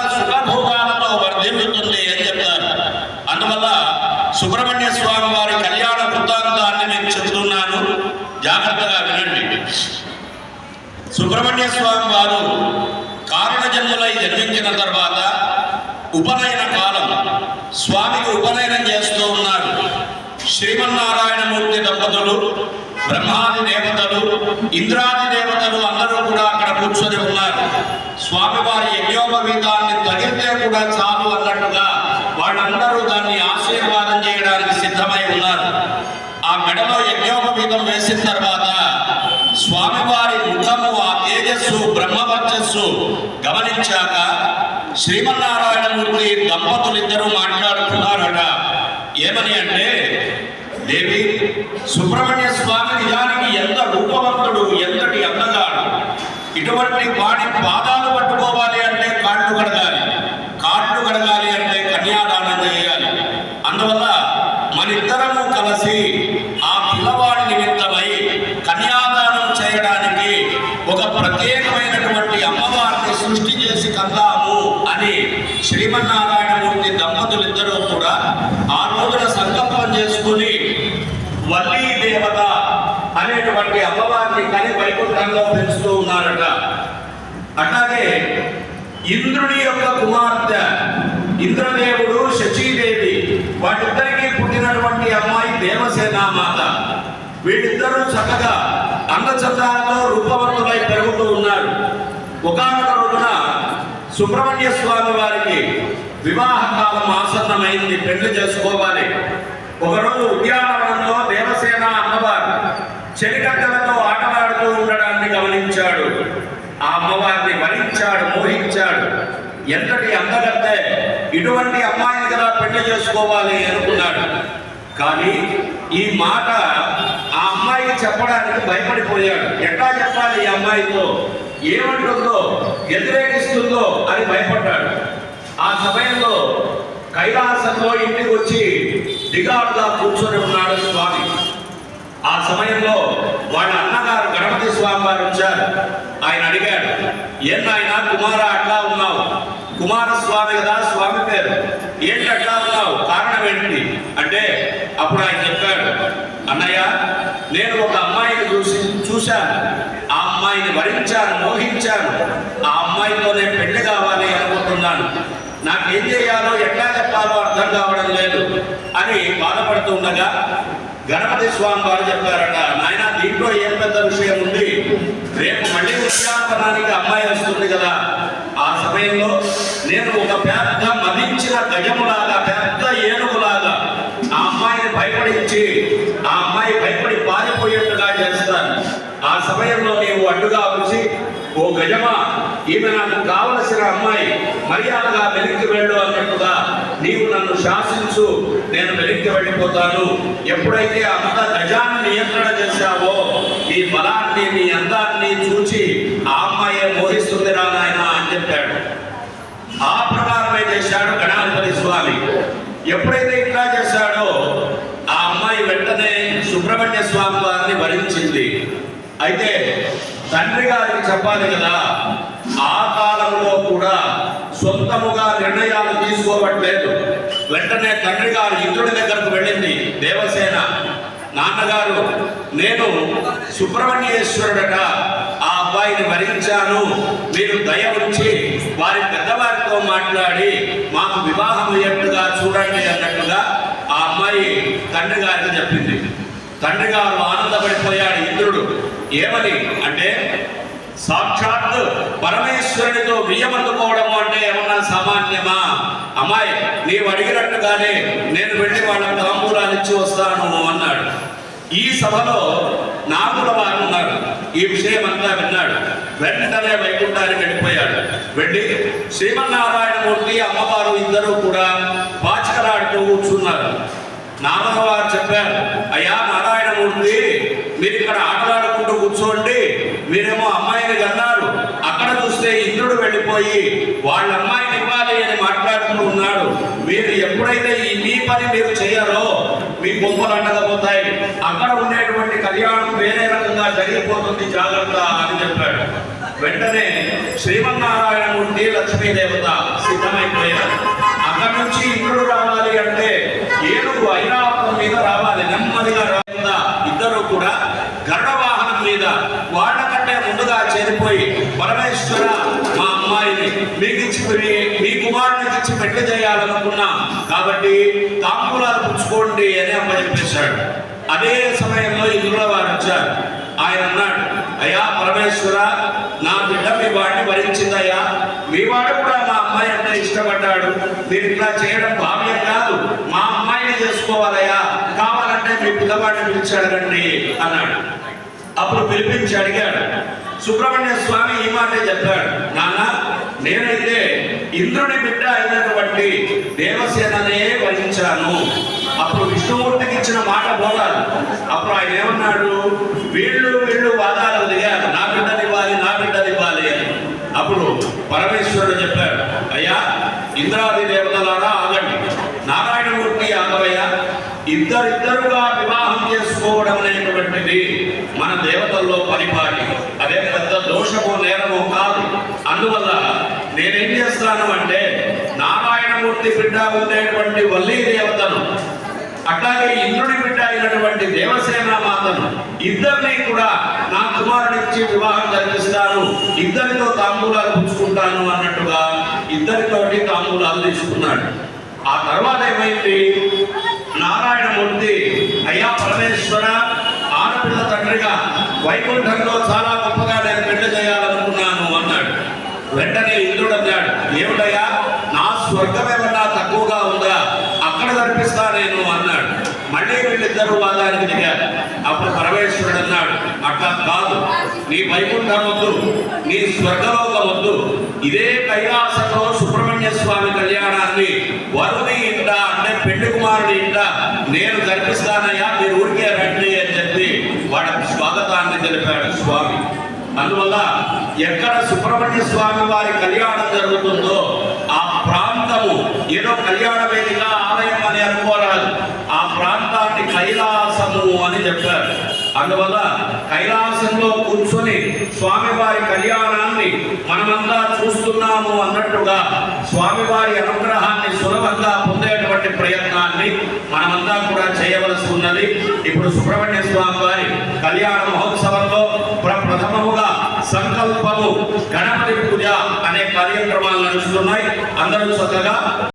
సుఖభోగాలతో వర్ధిల్లుతుంది అని చెప్తారు. అందువల్ల సుబ్రహ్మణ్య స్వామి వారి కళ్యాణ వృత్తాంతాన్ని నేను చెబుతున్నాను. జాగ్రత్తగా వినండి. సుబ్రహ్మణ్య స్వామి వారు కారణజన్ములై జన్మించిన తర్వాత ఉపనయన కాలం స్వామికి ఉపనయనం చేస్తూ ఉన్నారు. శ్రీమన్నారాయణమూర్తి దంపతులు బ్రహ్మాది దేవతలు ఇంద్రాది దేవతలు అందరూ కూడా అక్కడ కూర్చొని ఉన్నారు. స్వామివారి యజ్ఞోపవీతాన్ని తగిలితే కూడా చాలు అన్నట్టుగా వాళ్ళందరూ దాన్ని ఆశీర్వాదం చేయడానికి సిద్ధమై ఉన్నారు. ఆ మెడలో యజ్ఞోపవీతం వేసిన తర్వాత స్వామివారి ముఖము ఆ తేజస్సు బ్రహ్మవర్చస్సు గమనించాక శ్రీమన్నారాయణమూర్తి దంపతులిద్దరూ మాట్లాడుతున్నారట. ఏమని అంటే దేవి సుబ్రహ్మణ్య స్వామి నిజానికి ఎంత రూపవంతుడు ఎంతటి అందగాడు ఇటువంటి వాడి పాదాలు పట్టుకోవాలి అంటే కాళ్ళు కడగాలి. కాళ్ళు కడగాలి అంటే కన్యాదానం చేయాలి. అందువల్ల మనిద్దరము కలిసి ఆ పిల్లవాడి నిమిత్తమై కన్యాదానం చేయడానికి ఒక ప్రత్యేకమైనటువంటి అమ్మవారిని సృష్టి చేసి కందాము అని శ్రీమన్నారాయణ దంపతులిద్దరూ కూడా ఆ రోజున సంకల్పం చేసుకుని వల్లీ దేవత అనేటువంటి అమ్మవారిని కని వైకుంఠంలో పెంచుతూ ఉన్నారట అట్లాగే ఇంద్రుడి యొక్క కుమార్తె ఇంద్రదేవుడు శచీదేవి వాటిద్దరికీ పుట్టినటువంటి అమ్మాయి దేవసేనా మాత. వీళ్ళిద్దరూ చక్కగా అందచందాలతో రూపవంతులై పెరుగుతూ ఉన్నారు. ఒకనొక రోజున సుబ్రహ్మణ్య స్వామి వారికి వివాహకాలం ఆసన్నమైంది పెళ్ళి చేసుకోవాలి. ఒకరోజు ఉద్యానవనంలో దేవసేన అన్నవారు చెలికట్టలతో ఆటలాడుతూ ఉండడాన్ని గమనించాడు. ఆ అమ్మవారిని వరించాడు మోహించాడు. ఎంతటి అందగత్తే ఇటువంటి అమ్మాయిని కదా పెళ్ళి చేసుకోవాలి అనుకున్నాడు. కానీ ఈ మాట ఆ అమ్మాయికి చెప్పడానికి భయపడిపోయాడు. ఎట్లా చెప్పాలి ఈ అమ్మాయితో? ఏమంటుందో వ్యతిరేకిస్తుందో అని భయపడ్డాడు. ఆ సమయంలో కైలాసంలో ఇంటికి వచ్చి దిగాడుగా కూర్చొని ఉన్నాడు స్వామి. ఆ సమయంలో వాళ్ళ అన్నగారు స్వామి వారు వచ్చారు. ఆయన అడిగాడు ఏం నాయన కుమార అట్లా ఉన్నావు? కుమారస్వామి కదా స్వామి పేరు. ఏంటి అట్లా ఉన్నావు? కారణం ఏంటి? అంటే అప్పుడు ఆయన చెప్పాడు అన్నయ్య నేను ఒక అమ్మాయిని చూసి చూశాను. ఆ అమ్మాయిని వరించాను మోహించాను. ఆ అమ్మాయితో నేను పెళ్ళి కావాలి అనుకుంటున్నాను. నాకేం చేయాలో ఎట్లా చెప్పాలో అర్థం కావడం లేదు అని బాధపడుతూ ఉండగా గణపతి స్వామి వారు చెప్పారట నాయన దీంట్లో ఏం పెద్ద విషయం ఉంది? రేపు మళ్ళీ ఉద్యానవనానికి అమ్మాయి వస్తుంది కదా. ఆ సమయంలో నేను ఒక పెద్ద మదించిన గజములాగా పెద్ద ఏనుగులాగా ఆ అమ్మాయిని భయపడించి ఆ అమ్మాయి భయపడి పారిపోయేట్టుగా చేస్తాను. ఆ సమయంలో నీవు అడ్డుగా వచ్చి ఓ గజమా ఈమె నాకు కావలసిన అమ్మాయి మర్యాదగా వెనక్కి వెళ్ళు అన్నట్టుగా నీవు నన్ను శాసించు నేను వెనక్కి వెళ్ళిపోతాను. ఎప్పుడైతే అంత గజాన్ని నియంత్రణ చేశావో నీ బలాన్ని నీ అందాన్ని చూచి ఆ అమ్మాయే మోహిస్తుంది రా నాయన అని చెప్పాడు. ఆ ప్రకారమే చేశాడు గణాధిపతి స్వామి. ఎప్పుడైతే ఇట్లా చేశాడో ఆ అమ్మాయి వెంటనే సుబ్రహ్మణ్య స్వామి వారిని వరించింది. అయితే తండ్రి గారికి చెప్పాలి కదా ఆ కాలంలో కూడా సొంతముగా నిర్ణయాలు తీసుకోవట్లేదు. వెంటనే తండ్రి గారు ఇంద్రుడి దగ్గరకు వెళ్ళింది దేవసేన నాన్నగారు నేను సుబ్రహ్మణ్యేశ్వరుడట ఆ అబ్బాయిని వరించాను మీరు దయ ఉంచి వారి పెద్దవారితో మాట్లాడి మాకు వివాహం అయ్యేట్టుగా చూడండి అన్నట్టుగా ఆ అమ్మాయి తండ్రి గారికి చెప్పింది. తండ్రి గారు ఆనందపడిపోయాడు. ఏమని? అంటే సాక్షాత్ పరమేశ్వరుడితో బియ్యమందుకోవడం అంటే ఏమన్నా సామాన్యమా? అమ్మాయి నీవు అడిగినట్టుగానే నేను వెళ్ళి వాళ్ళకి తాంబూలాలు ఇచ్చి వస్తాను అన్నాడు. ఈ సభలో నాగుల వారు ఉన్నారు. ఈ విషయం అంతా విన్నాడు. వెంటనే వైకుంఠానికి వెళ్ళిపోయాడు. వెళ్ళి శ్రీమన్నారాయణమూర్తి అమ్మవారు ఇద్దరు కూడా పాచికలాడుతూ కూర్చున్నారు. నామల వారు చెప్పారు అయ్యా నారాయణమూర్తి మీరు ఇక్కడ ఆటలాడుకుంటూ కూర్చోండి మీరేమో అమ్మాయిని కన్నారు అక్కడ చూస్తే ఇంద్రుడు వెళ్ళిపోయి వాళ్ళ అమ్మాయిని ఇవ్వాలి అని మాట్లాడుతూ ఉన్నాడు. మీరు ఎప్పుడైతే ఈ మీ పని మీరు చేయాలో మీ బొమ్మలు అండకపోతాయి. అక్కడ ఉండేటువంటి కళ్యాణం వేరే రకంగా జరిగిపోతుంది జాగ్రత్త అని చెప్పాడు. వెంటనే శ్రీమన్నారాయణమూర్తి లక్ష్మీదేవత సిద్ధమైపోయారు. అక్కడి నుంచి ఇంద్రుడు రావాలి అంటే ఏనుగు ఐరావతం మీద రావాలి. నెమ్మదిగా రాకుండా ఇద్దరు కూడా గరుడ వాహనం మీద వాళ్ళకంటే నిండుగా చేరిపోయి పరమేశ్వర మా అమ్మాయిని మీకు ఇచ్చి మీ- మీ కుమారునికి ఇచ్చి పెళ్ళి చేయాలనుకున్నాం. కాబట్టి తాంబూలాలు పుచ్చుకోండి అని అమ్మ చెప్పేశాడు. అదే సమయంలో ఇంద్రుల వారు వచ్చారు. ఆయన అన్నాడు అయ్యా పరమేశ్వర నా బిడ్డ మీ వాడిని భరించిందయ్యా మీ వాడు కూడా మా అమ్మాయి అంటే ఇష్టపడ్డాడు. మీరు ఇట్లా చేయడం భావ్యం కాదు. మా అమ్మాయిని చేసుకోవాలయ్యా. కావాలంటే మీ పిల్లవాడిని పిలిచాడు అడగండి అన్నాడు. అప్పుడు పిలిపించి అడిగాడు సుబ్రహ్మణ్య స్వామి ఈ మాటే చెప్పాడు. నాన్న నేనైతే ఇంద్రుని బిడ్డ అయినటువంటి దేవసేననే వహించాను అప్పుడు విష్ణుమూర్తికి ఇచ్చిన మాట పోవాలి అప్పుడు ఆయన ఏమన్నాడు? వీళ్ళు వీళ్ళు వాదాలు దిగారు నా బిడ్డని ఇవ్వాలి నా బిడ్డని ఇవ్వాలి అని. అప్పుడు పరమేశ్వరుడు చెప్పాడు అయ్యా ఇంద్రాది దేవతలారా ఆగండి. నారాయణమూర్తి ఆగవయ్య. ఇద్దరిద్దరుగా వివాహం చేసుకోవడం అనేటువంటిది పెద్ద నేరము కాదు. అందువల్ల నేనేం చేస్తాను అంటే నారాయణమూర్తి బిడ్డ ఉండేటువంటి వల్లీ దేవతను అట్లాగే ఇంద్రుడి బిడ్డ అయినటువంటి దేవసేన మాతను ఇద్దరిని కూడా నా కుమారుడిచ్చి వివాహం జరిపిస్తాను. ఇద్దరితో తాంబూలాలు పుచ్చుకుంటాను అన్నట్టుగా ఇద్దరితోటి తాంబూలాలు తీసుకున్నాడు. ఆ తర్వాత ఏమైంది? నారాయణమూర్తి అయ్యా పరమేశ్వర ఆడపిల్ల తండ్రిగా వైకుంఠంలో చాలా గొప్పగా నేను పెళ్ళి చేయాలనుకున్నాను అన్నాడు వెంటనే ఇంద్రుడు అన్నాడు ఏమిటయ్యా నా స్వర్గం ఏమన్నా తక్కువగా ఉందా? అక్కడ కనిపిస్తా నేను అన్నాడు. మళ్ళీ వీళ్ళిద్దరూ వాదానికి దిగారు. అప్పుడు పరమేశ్వరుడు అన్నాడు అట్లా కాదు. నీ వైకుంఠం వద్దు. నీ స్వర్గలోకం వద్దు. ఇదే కైలాసంలో సుబ్రహ్మణ్య స్వామి కళ్యాణాన్ని వరుని ఇంట అంటే పెళ్ళి కుమారుడి ఇంట నేను కనిపిస్తానయ్యా మీరు ఊరికే రండి అని చెప్పి వాళ్ళ స్వాగతాన్ని తెలిపాడు స్వామి. అందువల్ల ఎక్కడ సుబ్రహ్మణ్య స్వామి వారి కళ్యాణం జరుగుతుందో కాదు. ఏదో కళ్యాణ వేదిక ఆలయం అని అనుకోరాదు. ఆ ప్రాంతాన్ని కైలాసము అని చెప్పారు. అందువల్ల కైలాసంలో కూర్చొని స్వామివారి కళ్యాణాన్ని మనమంతా చూస్తున్నాము అన్నట్టుగా స్వామివారి అనుగ్రహాన్ని సులభంగా పొందేటువంటి ప్రయత్నాన్ని మనమంతా కూడా చేయవలసి ఉన్నది. ఇప్పుడు సుబ్రహ్మణ్య స్వామి వారి కళ్యాణ మహోత్సవంలో ప్రప్రథమముగా సంకల్పము గణపతి పూజ అనేక కార్యక్రమాలు నడుస్తున్నాయి. అందరూ చక్కగా